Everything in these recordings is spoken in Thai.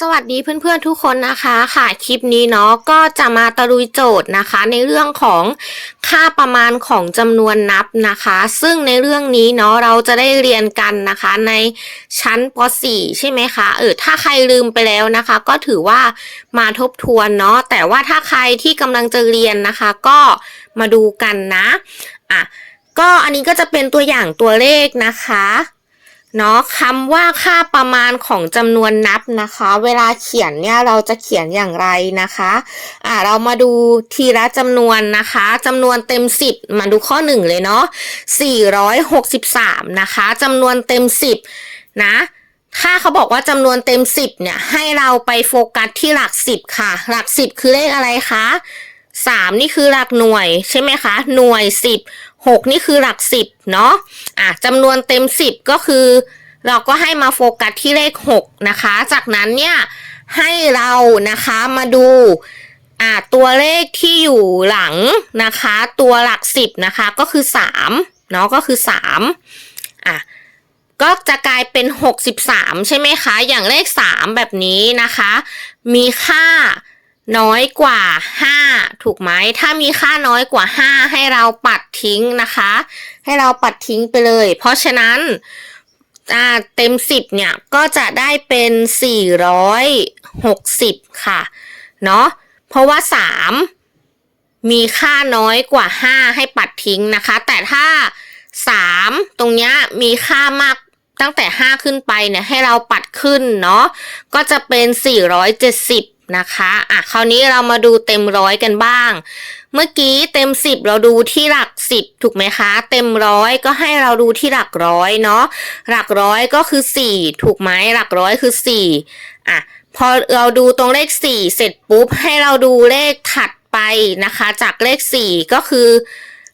สวัสดีเพื่อนๆทุกคนนะคะค่ะคลิปนี้เนาะก็จะมาตะลุยโจทย์นะคะ ในเรื่องของค่าประมาณของจำนวนนับนะคะ ซึ่งในเรื่องนี้เนาะเราจะได้เรียนกันนะคะในชั้นป .4 ใช่ไหมคะเออถ้าใครลืมไปแล้วนะคะ ก็ถือว่ามาทบทวนเนาะแต่ว่าถ้าใครที่กำลังจะเรียนนะคะ ก็มาดูกันนะอะก็อันนี้ก็จะเป็นตัวอย่างตัวเลขนะคะ เนาะคำว่าค่าประมาณของจำนวนนับนะคะ เวลาเขียนเนี่ยเราจะเขียนอย่างไรนะคะอ่าเรามาดูทีละจำนวนนะคะจำนวนเต็ม 10 มาดูข้อ 1 เลยเนาะ463 นะคะจำนวนเต็ม 10 นะถ้าเขาบอกว่าจำนวนเต็ม 10 เนี่ย ให้เราไปโฟกัสที่หลัก 10 ค่ะ หลัก 10 คือเลขอะไรคะ3 นี่คือหลักหน่วยใช่ไหมคะ หน่วย 10 6 นี่คือหลัก 10 เนาะอะจำนวนเต็ม 10 ก็คือ เราก็ให้มาโฟกัสที่เลข 6 นะคะ จากนั้นเนี่ยให้เรานะคะมาดูอ่าตัวเลขที่อยู่หลังนะคะ ตัวหลัก 10 นะคะก็คือ3เนาะก็คือ3อะก็จะกลายเป็น 63 ใช่ไหมคะ อย่างเลข 3 แบบนี้นะคะ มีค่า น้อยกว่า 5 ถูกไหม ถ้ามีค่าน้อยกว่า 5 ให้เราปัดทิ้งนะคะ ให้เราปัดทิ้งไปเลย เพราะฉะนั้นเต็ม 10 เนี่ย ก็จะได้เป็น 460 ค่ะ เนาะเพราะว่า 3 มีค่าน้อยกว่า 5 ให้ปัดทิ้งนะคะ แต่ถ้า 3 ตรงเนี้ยมีค่ามากตั้งแต่ 5 ขึ้นไปเนี่ย ให้เราปัดขึ้นเนาะก็จะเป็น 470นะคะอะคราวนี้เรามาดูเต็มร้อยกันบ้าง เมื่อกี้เต็ม10เราดูที่หลัก10ถูกไหมคะ เต็มร้อยก็ให้เราดูที่หลักร้อยเนาะหลักร้อยก็คือ4ถูกไหมหลักร้อยคือ4อะพอเราดูตรงเลข4เสร็จปุ๊บให้เราดูเลขถัดไปนะคะ จากเลข4ก็คือ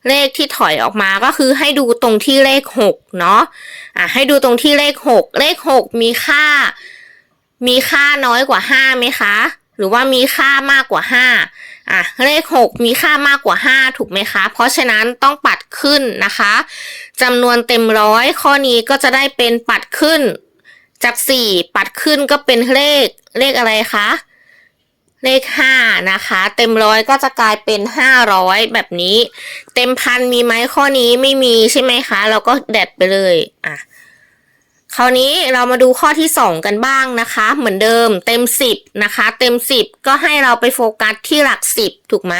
เลขที่ถอยออกมาก็คือให้ดูตรงที่เลข6เนาะอะให้ดูตรงที่เลข6เลข6มีค่า มีค่าน้อยกว่า5ไหมคะ หรือว่ามีค่ามากกว่า5อะเลข6มีค่ามากกว่า5ถูกไหมคะ เพราะฉะนั้นต้องปัดขึ้นนะคะจำนวนเต็มร้อยข้อนี้ก็จะได้เป็นปัดขึ้น จาก4ปัดขึ้นก็เป็นเลขเลขอะไรคะเลข5นะคะ เต็มร้อยก็จะกลายเป็น500แบบนี้ เต็มพันมีไหมข้อนี้ไม่มีใช่ไหมคะ เราก็แดดไปเลยอะ คราวนี้เรามาดูข้อที่ 2 กันบ้างนะคะ เหมือนเดิมเต็ม 10 นะคะ เต็ม 10 ก็ให้เราไปโฟกัสที่หลัก 10 ถูกไหม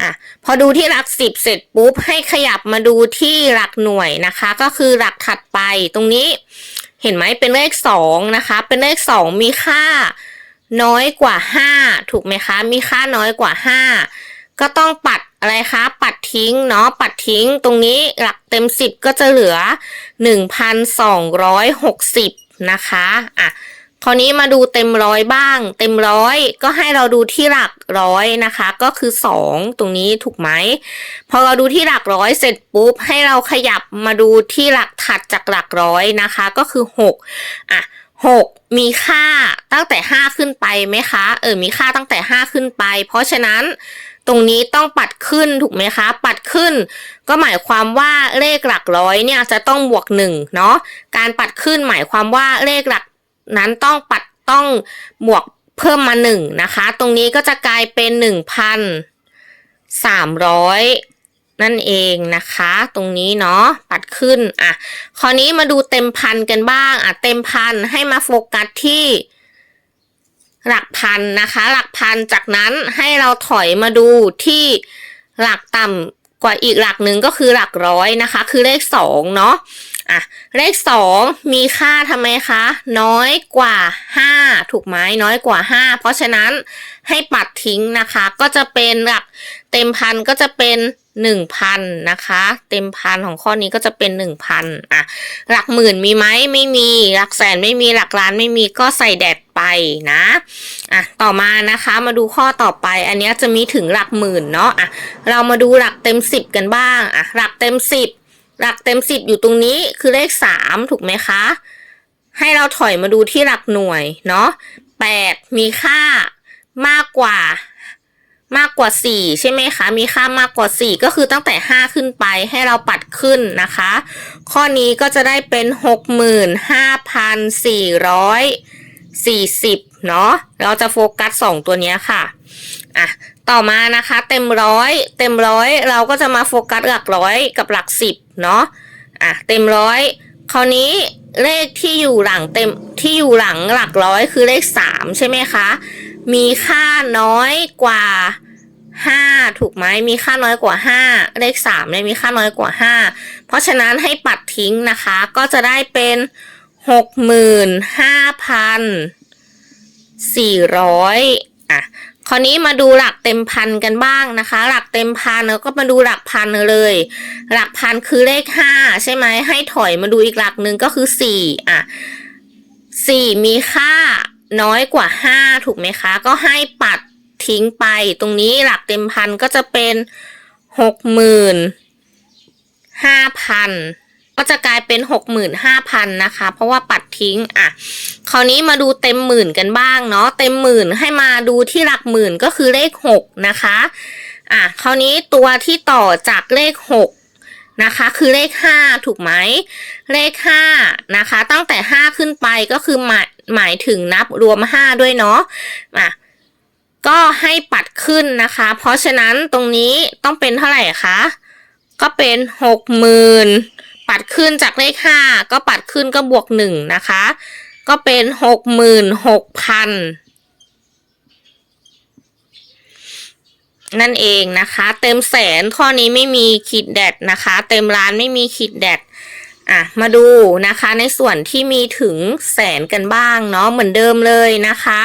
อะพอดูที่หลัก 10 เสร็จปุ๊บให้ขยับมาดูที่หลักหน่วยนะคะ ก็คือหลักถัดไปตรงนี้เห็นไหมเป็นเลข 2 นะคะ เป็นเลข 2 มีค่าน้อยกว่า 5 ถูกไหมคะ มีค่าน้อยกว่า 5 ก็ต้องปัดอะไรคะ ปัดทิ้งเนาะ ปัดทิ้งตรงนี้หลักเต็ม 10 ก็จะเหลือ 1,260 นะคะ อะ คราวนี้มาดูเต็มร้อยบ้าง เต็มร้อยก็ให้เราดูที่หลักร้อยนะคะ ก็คือ 2 ตรงนี้ถูกไหม พอเราดูที่หลักร้อยเสร็จปุ๊บ ให้เราขยับมาดูที่หลักถัดจากหลักร้อยนะคะ ก็คือ 6 อะ6มีค่าตั้งแต่ 5 ขึ้นไปไหมคะ เออ มีค่าตั้งแต่ 5 ขึ้นไป เพราะฉะนั้น ตรงนี้ต้องปัดขึ้นถูกไหมคะ ปัดขึ้น ก็หมายความว่าเลขหลักร้อยเนี่ยจะต้องบวกหนึ่งเนาะการปัดขึ้นหมายความว่าเลขหลักนั้นต้องปัดต้องบวกเพิ่มมาหนึ่งนะคะ ตรงนี้ก็จะกลายเป็นหนึ่งพันสามร้อยนั่นเองนะคะ ตรงนี้เนาะปัดขึ้นอะคราวนี้มาดูเต็มพันกันบ้างอะเต็มพันให้มาโฟกัสที่ หลักพันนะคะ หลักพันจากนั้นให้เราถอยมาดูที่หลักต่ำกว่าอีกหลักหนึ่งก็คือหลักร้อยนะคะ คือเลขสองเนาะอะเลขสองมีค่าทำไมคะ น้อยกว่าห้าถูกไหมน้อยกว่าห้าเพราะฉะนั้นให้ปัดทิ้งนะคะ ก็จะเป็นหลักเต็มพันก็จะเป็นหนึ่งพันนะคะ เต็มพันของข้อนี้ก็จะเป็นหนึ่งพันอะหลักหมื่นมีไหมไม่มี หลักแสนไม่มีหลักล้านไม่มีก็ใส่แดด ไปนะอะต่อมานะคะมาดูข้อต่อไป อันนี้จะมีถึงหลักหมื่นเนาะอะเรามาดูหลักเต็มสิบกันบ้างอะหลักเต็มสิบหลักเต็มสิบอยู่ตรงนี้คือเลขสามถูกไหมคะ ให้เราถอยมาดูที่หลักหน่วยเนาะแปดมีค่ามากกว่ามากกว่า 4 ใช่ไหมคะ มีค่ามากกว่า 4 ก็คือตั้งแต่ 5 ขึ้นไปให้เราปัดขึ้นนะคะ ข้อนี้ก็จะได้เป็น 65,400 40 เนาะเราจะโฟกัส 2 ตัวนี้ค่ะอะต่อมานะคะเต็มร้อยเต็มร้อยเราก็จะมาโฟกัสหลักร้อยกับหลักสิบเนาะอะเต็มร้อยคราวนี้เลขที่อยู่หลังเต็มที่อยู่หลังหลักร้อยคือเลขสามใช่ไหมคะ มีค่าน้อยกว่าห้าถูกไหมมีค่าน้อยกว่าห้าเลขสามเนี่ยมีค่าน้อยกว่าห้าเพราะฉะนั้นให้ปัดทิ้งนะคะก็จะได้เป็นห หกหมื่นห้าพันสี่ร้อยอะคราวนี้มาดูหลักเต็มพันกันบ้างนะคะ หลักเต็มพันแล้วก็มาดูหลักพันเลย หลักพันคือเลขห้าใช่ไหมให้ถอยมาดูอีกหลักหนึ่งก็คือสี่อะสี่มีค่าน้อยกว่าห้าถูกไหมคะ ก็ให้ปัดทิ้งไปตรงนี้หลักเต็มพันก็จะเป็นหกหมื่นห้าพัน ก็จะกลายเป็นหกหมื่นห้าพันนะคะ เพราะว่าปัดทิ้งอะคราวนี้มาดูเต็มหมื่นกันบ้างเนาะเต็มหมื่นให้มาดูที่หลักหมื่นก็คือเลขหกนะคะอะคราวนี้ตัวที่ต่อจากเลขหกนะคะ คือเลขห้าถูกไหมเลขห้านะคะ ตั้งแต่ห้าขึ้นไปก็คือหมายหมายถึงนับรวมห้าด้วยเนาะอะก็ให้ปัดขึ้นนะคะ เพราะฉะนั้นตรงนี้ต้องเป็นเท่าไหร่คะก็เป็นหกหมื่น ปัดขึ้นจากเลขห้าก็ปัดขึ้นก็บวกหนึ่งนะคะ ก็เป็นหกหมื่นหกพันนั่นเองนะคะ เต็มแสนข้อนี้ไม่มีขีดแดดนะคะ เต็มล้านไม่มีขีดแดดอะมาดูนะคะในส่วนที่มีถึงแสนกันบ้างเนาะเหมือนเดิมเลยนะคะ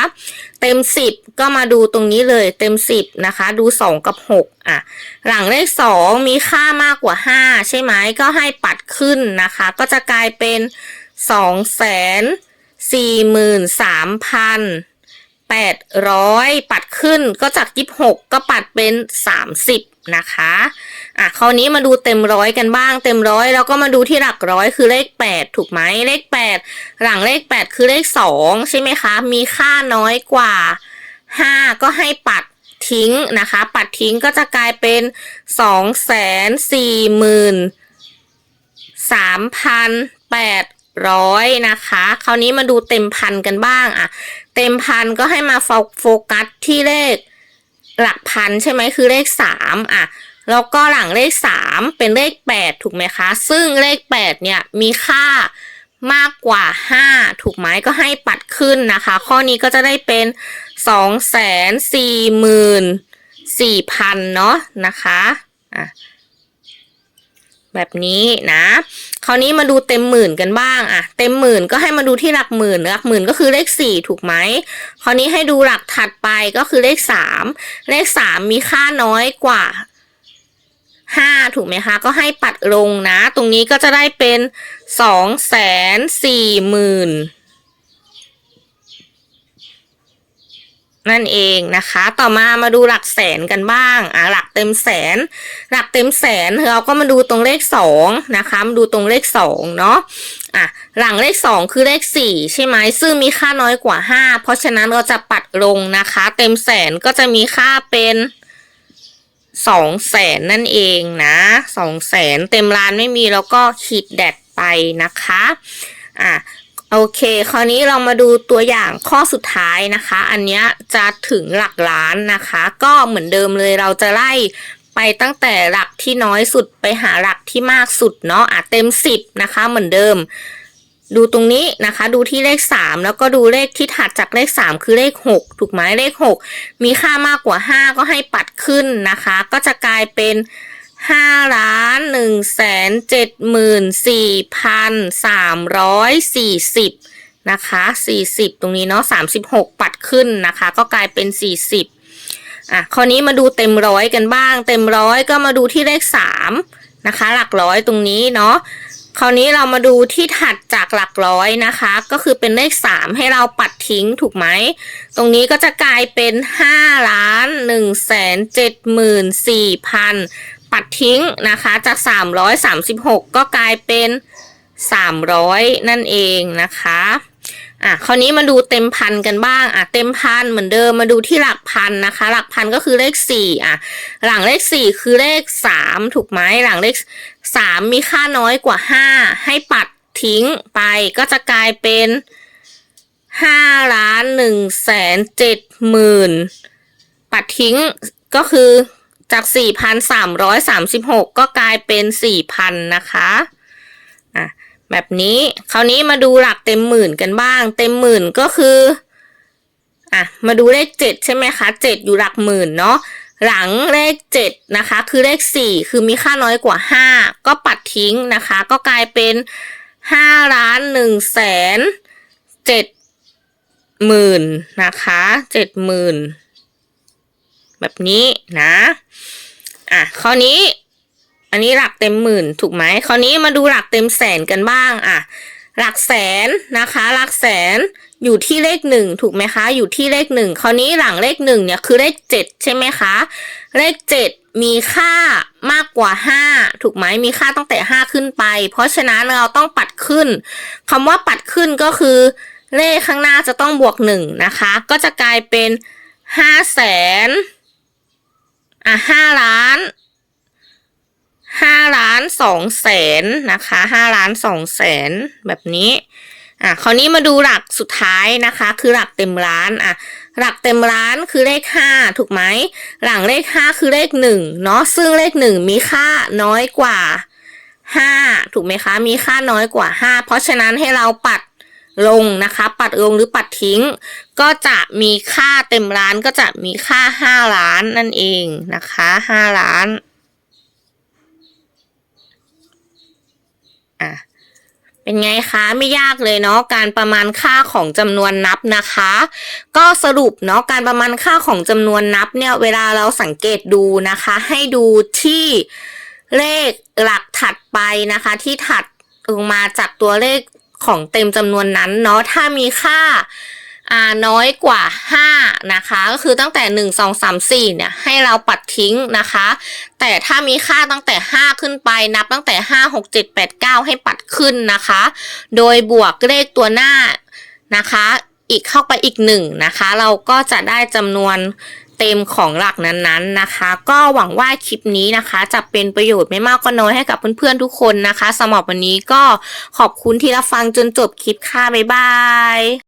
เต็มสิบก็มาดูตรงนี้เลยเต็มสิบนะคะ ดูสองกับหกอะ หลังเลขสองมีค่ามากกว่าห้าใช่ไหมก็ให้ปัดขึ้นนะคะ ก็จะกลายเป็นสองแสนสี่หมื่นสามพันแปดร้อยปัดขึ้นก็จากยี่สิบหกก็ปัดเป็นสามสิบ นะคะอะคราวนี้มาดูเต็มร้อยกันบ้าง เต็มร้อยแล้วก็มาดูที่หลักร้อยคือเลขแปดถูกไหมเลขแปดหลังเลขแปดคือเลขสองใช่ไหมคะ มีค่าน้อยกว่าห้าก็ให้ปัดทิ้งนะคะ ปัดทิ้งก็จะกลายเป็นสองแสนสี่หมื่นสามพันแปดร้อยนะคะ คราวนี้มาดูเต็มพันกันบ้างอะเต็มพันก็ให้มาโฟกัสที่เลข หลักพันใช่ไหมคือเลขสามอะแล้วก็หลังเลขสามเป็นเลขแปดถูกไหมคะ ซึ่งเลขแปดเนี่ยมีค่ามากกว่าห้าถูกไหมก็ให้ปัดขึ้นนะคะ ข้อนี้ก็จะได้เป็นสองแสนสี่หมื่นสี่พันเนาะนะคะอะ แบบนี้นะคราวนี้มาดูเต็มหมื่นกันบ้างอะเต็มหมื่นก็ให้มาดูที่หลักหมื่นหลักหมื่นก็คือเลขสี่ถูกไหมคราวนี้ให้ดูหลักถัดไปก็คือเลขสามเลขสามมีค่าน้อยกว่าห้าถูกไหมคะก็ให้ปัดลงนะ ตรงนี้ก็จะได้เป็นสองแสนสี่หมื่น นั่นเองนะคะ ต่อมามาดูหลักแสนกันบ้าง อะหลักเต็มแสน หลักเต็มแสนเราก็มาดูตรงเลขสองนะคะ มาดูตรงเลขสองเนาะ อะ หลังเลขสองคือเลขสี่ใช่ไหม ซึ่งมีค่าน้อยกว่าห้า เพราะฉะนั้นเราจะปัดลงนะคะ เต็มแสนก็จะมีค่าเป็นสองแสนนั่นเองนะสองแสนเต็มล้านไม่มีแล้วก็ขีดแดดไปนะคะ อะ โอเค คราวนี้เรามาดูตัวอย่างข้อสุดท้ายนะคะ อันนี้จะถึงหลักล้านนะคะ ก็เหมือนเดิมเลยเราจะไล่ไปตั้งแต่หลักที่น้อยสุดไปหาหลักที่มากสุดเนาะอะเต็มสิบนะคะ เหมือนเดิม ดูตรงนี้นะคะ ดูที่เลขสามแล้วก็ดูเลขที่ถัดจากเลขสามคือเลขหกถูกไหมเลขหกมีค่ามากกว่าห้าก็ให้ปัดขึ้นนะคะ ก็จะกลายเป็น ห้าล้านหนึ่งแสนเจ็ดหมื่นสี่พันสามร้อยสี่สิบนะคะสี่สิบตรงนี้เนาะสามสิบหกปัดขึ้นนะคะ ก็กลายเป็นสี่สิบอะคราวนี้มาดูเต็มร้อยกันบ้าง เต็มร้อยก็มาดูที่เลขสามนะคะ หลักร้อยตรงนี้เนาะคราวนี้เรามาดูที่ถัดจากหลักร้อยนะคะ ก็คือเป็นเลขสามให้เราปัดทิ้งถูกไหม ตรงนี้ก็จะกลายเป็นห้าล้านหนึ่งแสนเจ็ดหมื่นสี่พัน ปัดทิ้งนะคะจาก 336 ก็กลายเป็น 300 นั่นเองนะคะอะคราวนี้มาดูเต็มพันกันบ้างอะเต็มพันเหมือนเดิมมาดูที่หลักพันนะคะ หลักพันก็คือเลข4อะ หลังเลข4คือเลข3ถูกไหมหลังเลข3มีค่าน้อยกว่า5ให้ปัดทิ้งไปก็จะกลายเป็นห้าล้านหนึ่งแสนเจ็ดหมื่นปัดทิ้งก็คือ จากสี่พันสามร้อยสามสิบหกก็กลายเป็นสี่พันนะคะอะแบบนี้ คราวนี้มาดูหลักเต็มหมื่นกันบ้าง เต็มหมื่นก็คืออะมาดูเลขเจ็ดใช่ไหมคะเจ็ดอยู่หลักหมื่นเนาะหลังเลขเจ็ดนะคะ คือเลขสี่คือมีค่าน้อยกว่าห้าก็ปัดทิ้งนะคะ ก็กลายเป็นห้าล้านหนึ่งแสนเจ็ดหมื่นนะคะเจ็ดหมื่น แบบนี้นะ อะข้อนี้ อันนี้หลักเต็มหมื่นถูกไหมครานี้มาดูหลักเต็มแสนกันบ้าง อะ หลักแสนนะคะ หลักแสนอยู่ที่เลขหนึ่งถูกไหมคะ อยู่ที่เลขหนึ่งคราวนี้หลังเลขหนึ่งเนี่ยคือเลขเจ็ดใช่ไหมคะ เลขเจ็ดมีค่ามากกว่าห้าถูกไหมมีค่าตั้งแต่ห้าขึ้นไป เพราะฉะนั้นเราต้องปัดขึ้นคำว่าปัดขึ้นก็คือ เลขข้างหน้าจะต้องบวกหนึ่งนะคะ ก็จะกลายเป็นห้าแสน อะห้าล้านห้าล้านสองแสนนะคะห้าล้านสองแสนแบบนี้อะคราวนี้มาดูหลักสุดท้ายนะคะ คือหลักเต็มล้านอะหลักเต็มล้านคือเลขห้าถูกไหมหลังเลขห้าคือเลขหนึ่งเนาะซึ่งเลขหนึ่งมีค่าน้อยกว่าห้าถูกไหมคะ มีค่าน้อยกว่าห้าเพราะฉะนั้นให้เราปัด ลงนะคะ ปัดลงหรือปัดทิ้ง ก็จะมีค่าเต็มล้านก็จะมีค่าห้าล้านนั่นเองนะคะห้าล้านอะเป็นไงคะไม่ยากเลยเนาะการประมาณค่าของจำนวนนับนะคะ ก็สรุปเนาะการประมาณค่าของจำนวนนับเนี่ยเวลาเราสังเกตดูนะคะ ให้ดูที่เลขหลักถัดไปนะคะ ที่ถัดลงมาจากตัวเลข ของเต็มจำนวนนั้นเนาะถ้ามีค่าอ่าน้อยกว่า 5 นะคะ ก็คือตั้งแต่ 1 2 3 4 เนี่ย ให้เราปัดทิ้งนะคะ แต่ถ้ามีค่าตั้งแต่ 5 ขึ้นไปนับตั้งแต่ 5 6 7 8 9 ให้ปัดขึ้นนะคะ โดยบวกเลขตัวหน้านะคะ อีกเข้าไปอีกหนึ่งนะคะ เราก็จะได้จำนวน เต็มของหลักนั้นๆนะคะ ก็หวังว่าคลิปนี้นะคะ จะเป็นประโยชน์ไม่มากก็น้อยให้กับเพื่อนๆทุกคนนะคะสำหรับวันนี้ก็ขอบคุณที่รับฟังจนจบคลิปค่ะบ๊ายบาย